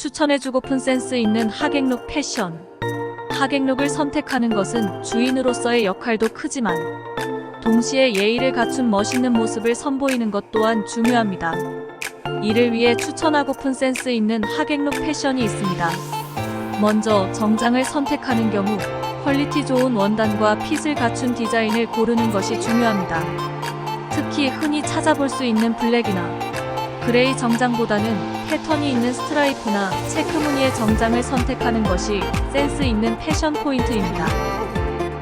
추천해주고픈 센스 있는 하객룩 패션. 하객룩을 선택하는 것은 주인으로서의 역할도 크지만 동시에 예의를 갖춘 멋있는 모습을 선보이는 것 또한 중요합니다. 이를 위해 추천하고픈 센스 있는 하객룩 패션이 있습니다. 먼저 정장을 선택하는 경우 퀄리티 좋은 원단과 핏을 갖춘 디자인을 고르는 것이 중요합니다. 특히 흔히 찾아볼 수 있는 블랙이나 그레이 정장보다는 패턴이 있는 스트라이프나 체크 무늬의 정장을 선택하는 것이 센스 있는 패션 포인트입니다.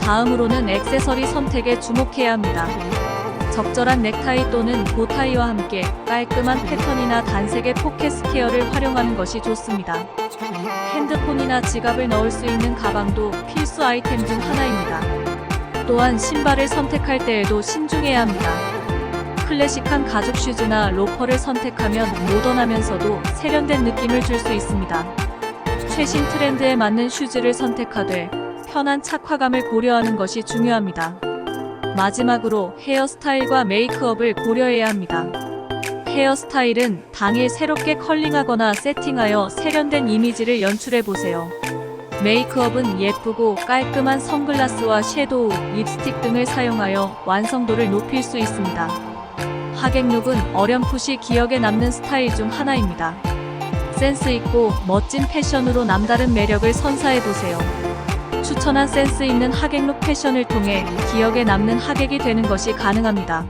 다음으로는 액세서리 선택에 주목해야 합니다. 적절한 넥타이 또는 보타이와 함께 깔끔한 패턴이나 단색의 포켓 스퀘어를 활용하는 것이 좋습니다. 핸드폰이나 지갑을 넣을 수 있는 가방도 필수 아이템 중 하나입니다. 또한 신발을 선택할 때에도 신중해야 합니다. 클래식한 가죽 슈즈나 로퍼를 선택하면 모던하면서도 세련된 느낌을 줄 수 있습니다. 최신 트렌드에 맞는 슈즈를 선택하되 편한 착화감을 고려하는 것이 중요합니다. 마지막으로 헤어스타일과 메이크업을 고려해야 합니다. 헤어스타일은 당일 새롭게 컬링하거나 세팅하여 세련된 이미지를 연출해 보세요. 메이크업은 예쁘고 깔끔한 선글라스와 섀도우, 립스틱 등을 사용하여 완성도를 높일 수 있습니다. 하객룩은 어렴풋이 기억에 남는 스타일 중 하나입니다. 센스 있고 멋진 패션으로 남다른 매력을 선사해 보세요. 추천한 센스 있는 하객룩 패션을 통해 기억에 남는 하객이 되는 것이 가능합니다.